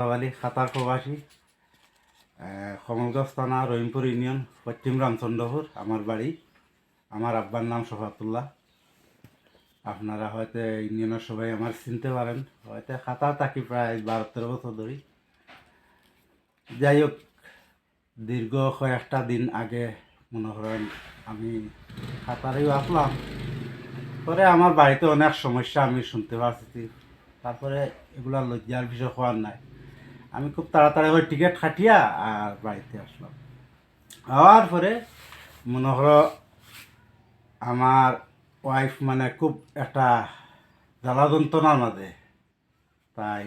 সাবালি খাতার প্রবাসী কমলগঞ্জ থানা রহিমপুর ইউনিয়ন, পশ্চিম রামচন্দ্রপুর আমার বাড়ি আমার আব্বার নাম শফাতুল্লাহ আপনারা হয়তো ইউনিয়নের সবাই আমার চিনতে পারেন। হয়তো খাতা থাকি প্রায় বারো তেরো বছর ধরে যাই হোক দীর্ঘ কয়েকটা দিন আগে মনে করেন আমি খাতারেও আসলাম। পরে আমার বাড়িতে অনেক সমস্যা আমি শুনতে পারছি তারপরে এগুলা লজ্জার বিষয় হওয়ার নাই। আমি খুব তাড়াতাড়ি ওই টিকিট খাটিয়া, আর বাড়িতে আসলাম। হওয়ার পরে মনে করো আমার ওয়াইফ মানে খুব একটা জ্বালা যন্ত্রণার মাঝে, তাই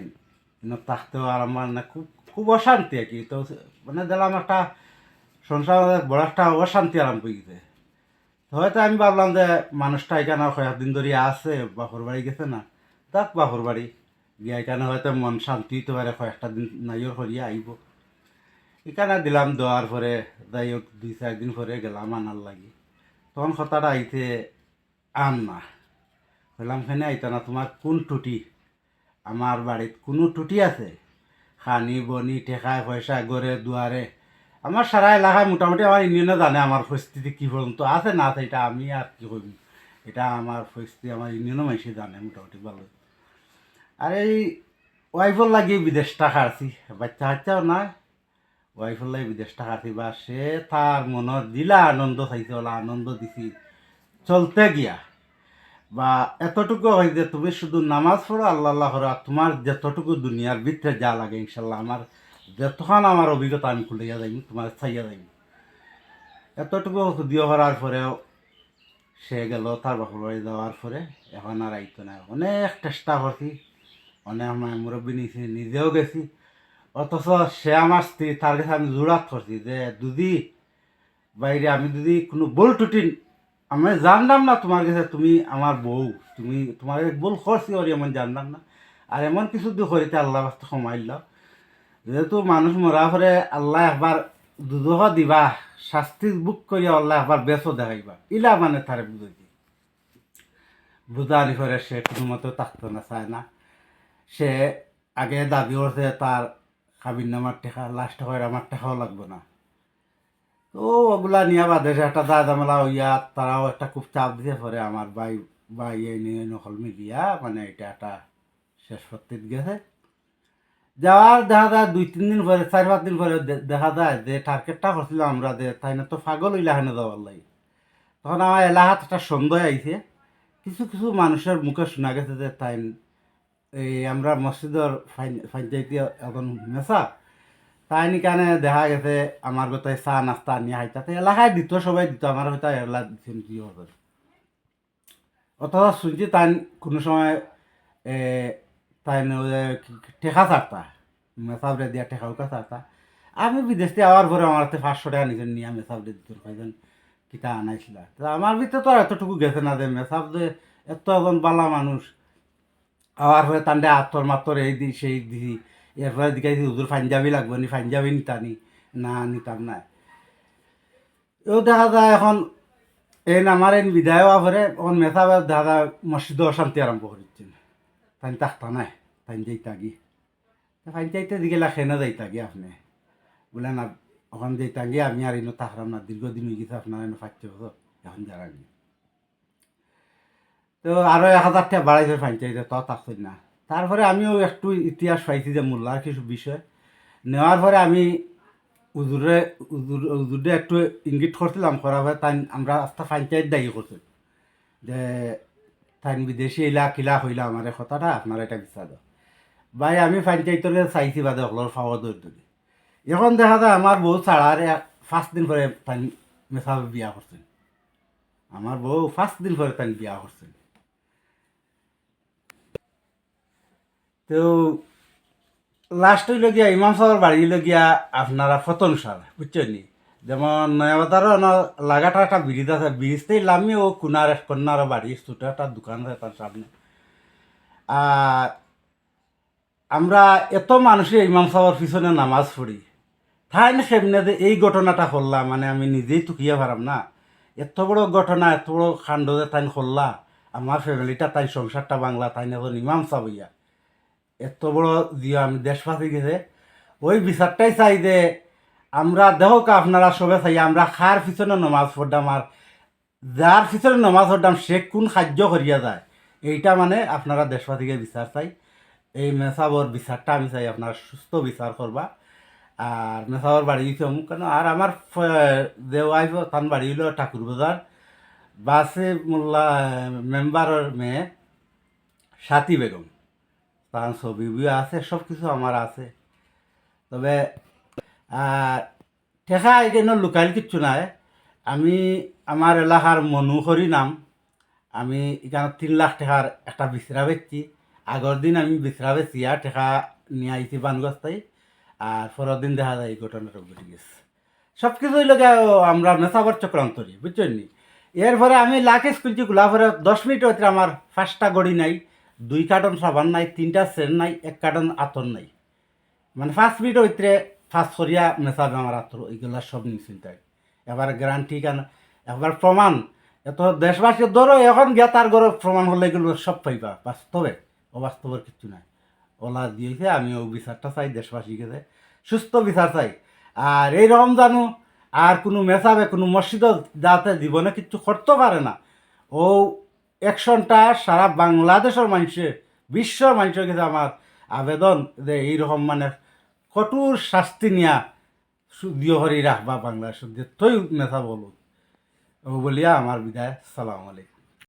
থাকতেও আর আমার না। খুব খুব অশান্তি আর কি। তো মানে দিলাম একটা সংসার বড় একটা অশান্তি আরম্ভ হয়ে গেছে। হয়তো আমি ভাবলাম যে মানুষটা এখানে কয়েকদিন ধরে আছে, বাপর বাড়ি গেছে না, যাক বাপর বাড়ি। গিয়া এখানে হয়তো মন শান্তি হইতে পারে, কয়েকটা দিন নাইও করিয়া আইব। এখানে দিলাম দেওয়ার পরে, যাই হোক, দুই, চার দিন পরে গেলাম আনার লাগি। তখন কথাটা আইতে আন না। বললাম খানে আইতা না, তোমার কোন টুটি আমার বাড়িত কোনো টুটি আছে? খানি, বনি টেকায় পয়সা, গড়ে, দুয়ারে? আমার সারা এলাকায় মোটামুটি আমার ইউনিয়নে জানে আমার পরিস্থিতি কী পর্যন্ত আছে, না আছে, এটা আমি আর কি করবি এটা আমার পরিস্থিতি, আমার ইউনিয়নও মানুষই জানে মোটামুটি ভালো আর, এই ওয়াইফর লাগিয়ে বিদেশ টাকা আছি বাচ্চা কাচ্চাও নাই। ওয়াইফর লাগে বিদেশ টাকা আছি বা সে তার মনত দিলা আনন্দ চাইছে, ওলা আনন্দ দিছি। চলতে গিয়া। বা এতটুকু হয় যে তুমি শুধু নামাজ পড়ো আল্লাহ আল্লাহ করো তোমার যতটুকু দুনিয়ার ভিতরে যা লাগে, ইনশাল্লাহ আমার যতক্ষণ আমার অভিজ্ঞতা আমি খুলিয়া যাইম, তোমার চাইয়া যাইম। এতটুকু দিয়ে করার পরেও সে গেল, তার বাপর বাড়ি যাওয়ার পরে এখন আর আইতো না। অনেক চেষ্টা করছি। অনেক আমার মুরব্বী নিয়েছি নিজেও গেছি। অথচ সে আমার স্ত্রী তার কাছে আমি জোড়াত করছি যে, দুদি বাইরে আমি যদি কোনো বল টুটি আমি জানলাম না তোমার কাছে, তুমি আমার বউ তুমি তোমার কাছে বল করছি ওর এমন জানলাম না? আর এমন কিছু দিয়ে করিতে আল্লাহ বাস্তে কমাইল যেহেতু মানুষ মরা পরে আল্লাহ একবার দুদহ দিবা, শাস্তি বুক করিয়া আল্লাহ একবার বেচও দেখাইবা। ইলা মানে তারে বুঝাইছি বুঝানি করে সে কোনো মতো থাকতো না চায় না। সে আগে দাবি করছে তার কাবিন নামার টেকা লাস্ট হয় আমার টেকাও লাগবে না। তো ওগুলা নিয়ে বাদে একটা দা জামেলা হইয়া তারাও একটা খুব চাপ দিতে পরে আমার ভাই ভাই এই নিয়ে নকল মিলিয়া মানে এটা একটা শেষ করতে গেছে। যাওয়ার দেখা যায় দুই, তিন দিন পরে, চার, পাঁচ দিন পরে দেখা যায় যে টার্গেটটা করছিলাম আমরা যে তাই না তো পাগল হইলে হেনে যাওয়ার লাগে। তখন আমার এলাকাত একটা সন্দেহ আইছে। কিছু কিছু মানুষের মুখে শোনা গেছে যে তাই এই আমরা মসজিদের পঞ্চায়েতি এখন মেসা তাই নিকানে দেখা গেছে আমার গোটাই চা নাস্তা নিয়ে হাইতাতে এলাকায় দিত, সবাই দিত আমার হয়তো এলা দিচ্ছেন কি হবে অথচ শুনছি তাই কোনো সময় তাই টেকা ছাড়তা মেসাবরে দিয়া টেকাও কা ছাড়তা আমি বিদেশ থেকে আওয়ার পরে আমার হাতে পাঁচশো টাকা নিজের নিয়ে মেসাবরে দিত কয়েকজন কিতা আনাইছিল। আমার ভিতরে তো এতটুকু গেছে না যে মেসাব যে এত এজন বালা মানুষ আওয়ার পরে তান্ডে আত্মর মাত্র এই দি, সেই দিছি এরপরে দিকে হুজুর পাঞ্জাবি লাগবে নি, পাঞ্জাবি নিতানি না। নিতাম না এও দেখা যায় এখন এই আমার এই বিদায় হওয়া এখন মেথা দেখা যায় মসজিদ অশান্তি আরম্ভ করেছেন তাই তাকতা নাই তাই যাইতা গি তাই যাইতে দিকে লাখে না যাইতা গি আপনি। বলে না ওখান যাইতা গিয়ে আমি আর এনে থাকলাম না দীর্ঘদিন হয়ে গেছে আপনার এনে বছর এখন যারা গিয়ে তো আরও এক হাজার টাকা বাড়াইছে পঞ্চায়েতে, তো থাকছেন না। তারপরে আমিও একটু ইতিহাস পাইছি যে মোল্লার কিছু বিষয়। নেওয়ার পরে আমি উজুরে, উজুর, উজুরে একটু ইঙ্গিত করছিলাম, করার পরে তাই আমরা আস্তে পঞ্চায়েত দায়ী করছি। যে তাই বিদেশি এলা কিলা হইলা আমার এই কথাটা, আপনার এটা বিচার ভাই, আমি পঞ্চায়েতের চাইছি বাদে সকলের পাওয়া দৌড় দৌড়ি এখন দেখা যায় আমার বউ ছাড়ার ফার্স্ট দিন পরে তাই মেসাবে বিয়া করছেন আমার বউ ফার্স্ট দিন পরে তাই বিয়া করছেন তো লাস্ট হইল গিয়া ইমাম সাহেবের বাড়ি হইল গিয়া আপনারা ফতন সার বুঝছেন যেমন নয়াবাজারও না লাগাটা একটা ব্রিজ আছে ব্রিজতেই লামি ও কুনার কন্যার বাড়ি ছোটো একটা দোকান আছে তার সামনে। আর আমরা এত মানুষই ইমাম সাহেবের পিছনে নামাজ পড়ি তাই না সেমনে যে এই ঘটনাটা করলাম মানে আমি নিজেই টুকিয়ে পারাম না। এত বড় ঘটনা, এত বড় কাণ্ড যে তাই করলা আমার ফ্যামিলিটা তাই সংসারটা বাংলা তাই না ইমাম হইয়া এত বড় দিয়ে আমি দেশবাসী গেছে, ওই বিচারটাই চাই যে আমরা দেখো আপনারা সবে চাই, আমরা খার পিছনে নমাজ পড়তাম আর যার পিছনে নমাজ পড়তাম, সে কোন সাহায্য করিয়া যায়। এইটা মানে আপনারা দেশবাসীকে বিচার চাই। এই মেসাবর বিচারটা আমি চাই, আপনারা সুস্থ বিচার করবা। আর মেসাবর বাড়ি দিতে কেন? আর আমার ওয়াইফ তান বাড়ি হইল ঠাকুর বাজার। বাসে মোল্লা মেম্বারের মেয়ে, সাথী বেগম। তার ছবি আছে সব কিছু আমার আছে। তবে ঠেকা এখানে লোকাল কিচ্ছু নাই। আমি আমার এলাকার মনোহরি নাম। আমি এখানে তিন লাখ টাকার একটা বিচরা বেচছি। আগের দিন আমি বিচরা বেচি আর টাকা নিয়ে আইছি বানগস্তাই। আর পরের দিন দেখা যায় এই ঘটনাটা ঘটে গেছে। সব কিছুই লোকে আমরা মেসাবার চক্রান্তরি বুঝছেন এরপরে আমি লাখ স্কুলছি খোলা পরে দশ মিনিট হইতে আমার ফার্স্টটা গড়ি নাই। দুই কার্টন সাবান নাই, তিনটা সেন নাই, এক কার্টন আতর নাই। মানে ফার্স্ট মিনিট হইতে ফার্স্ট করিয়া মেসাবে আমার আতর এইগুলা সব নিশ্চিন্তায় এবার গ্যারান্টি কেন এবার প্রমাণ এত দেশবাসী ধরো এখন গিয়া তার ঘরে প্রমাণ হলে এগুলো সব পাইবা বাস্তবে অবাস্তবের কিছু নাই। ওলা দিয়েছে আমি ও বিচারটা চাই দেশবাসী গেছে সুস্থ বিচার চাই। আর এই রকম জানো আর কোনো মেসাবে কোনো মসজিদ যাতে জীবনে কিছু করতে পারে না। ও অ্যাকশনটা সারা বাংলাদেশের মানুষে, বিশ্বর মানুষের কাছে আমার আবেদন যে এইরকম মানে কঠোর শাস্তি নিয়া দিয়ে হরি রাখবা বাংলাদেশের, যে তৈ নেতা বলুন। বলিয়া আমার বিদায়। সালাম আলাইকুম।